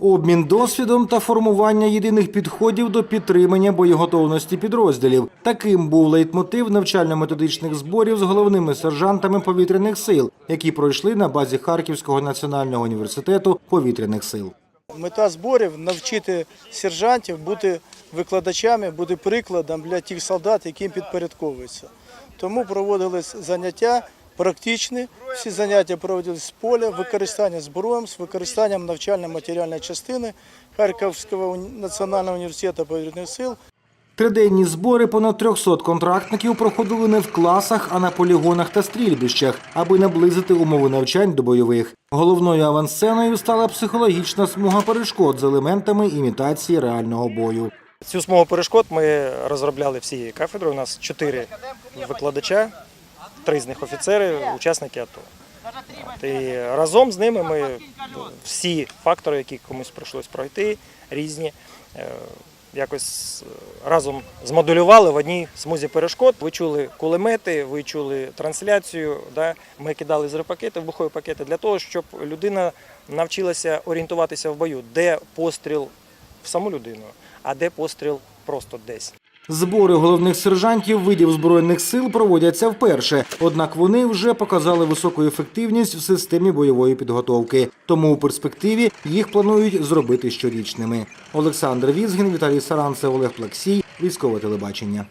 Обмін досвідом та формування єдиних підходів до підтримання боєготовності підрозділів. Таким був лейтмотив навчально-методичних зборів з головними сержантами повітряних сил, які пройшли на базі Харківського національного університету повітряних сил. Мета зборів навчити сержантів бути викладачами, бути прикладом для тих солдат, яким підпорядковуються. Тому проводились заняття практичні. Всі заняття проводились з поля, використання зброєм, з використанням навчально-матеріальної частини Харківського національного університету повітряних сил. Триденні збори понад 300 контрактників проходили не в класах, а на полігонах та стрільбищах, аби наблизити умови навчань до бойових. Головною авансценою стала психологічна смуга перешкод з елементами імітації реального бою. Цю смугу перешкод ми розробляли всією кафедрою. У нас чотири викладача, три з них офіцери, учасники АТО. І разом з ними ми всі фактори, які комусь прийшлось пройти, різні, е, якось е, разом змоделювали в одній смузі перешкод. Ви чули кулемети, ви чули трансляцію. Да? Ми кидали зрепакети, вибухові пакети для того, щоб людина навчилася орієнтуватися в бою, де постріл в саму людину, а де постріл просто десь. Збори головних сержантів видів збройних сил проводяться вперше, однак вони вже показали високу ефективність в системі бойової підготовки. Тому у перспективі їх планують зробити щорічними. Олександр Візгін, Віталій Саранцев, Олег Плаксій, військове телебачення.